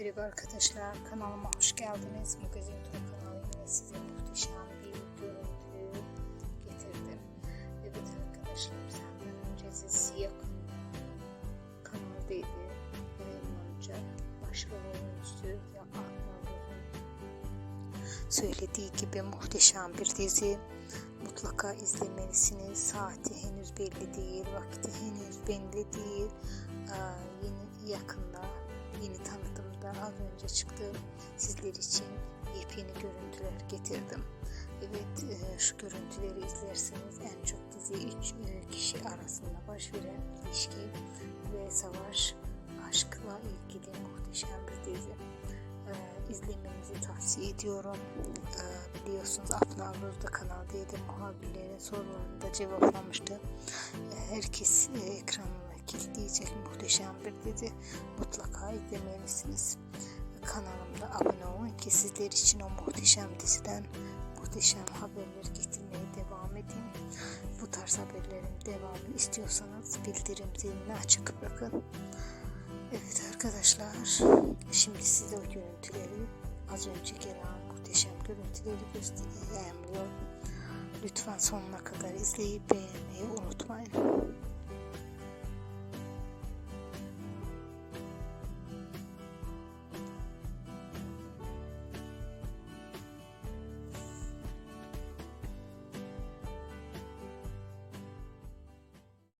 Merhaba arkadaşlar kanalıma hoş geldiniz. Magazin Tur kanalıyla size muhteşem bir görüntü getirdim. Evet arkadaşlar senden önce dizisi yakın kanaldaydı. Yayınlanınca başrol oyuncusu Yapan söylediği gibi muhteşem bir dizi. Mutlaka izlemelisiniz. Saati henüz belli değil, vakti henüz belli değil. Aa, yeni yakında yeni tanıtımda az önce çıktı. Sizler için yepyeni görüntüler getirdim. Evet e, şu görüntüleri izlerseniz en çok dizi 3 kişi arasında baş veren ilişki ve savaş aşkla ilgili muhteşem bir dizi. E, izlemenizi tavsiye ediyorum. E, biliyorsunuz Afna Avrupa kanaldaydı. Muhabirlerin sorularını da cevaplamıştı. E, herkes e, ekranına kilitleyecek muhteşem bir dizi. Mutlaka izlemelisiniz. Kanalımda abone olun ki sizler için o muhteşem diziden muhteşem haberleri getirmeye devam edeyim. Bu tarz haberlerin devamını istiyorsanız bildirim zilini açık bırakın. Evet arkadaşlar, şimdi size o görüntüleri az önce gelen muhteşem görüntüleri göstereyim. Lütfen sonuna kadar izleyip beğenmeyi unutmayın.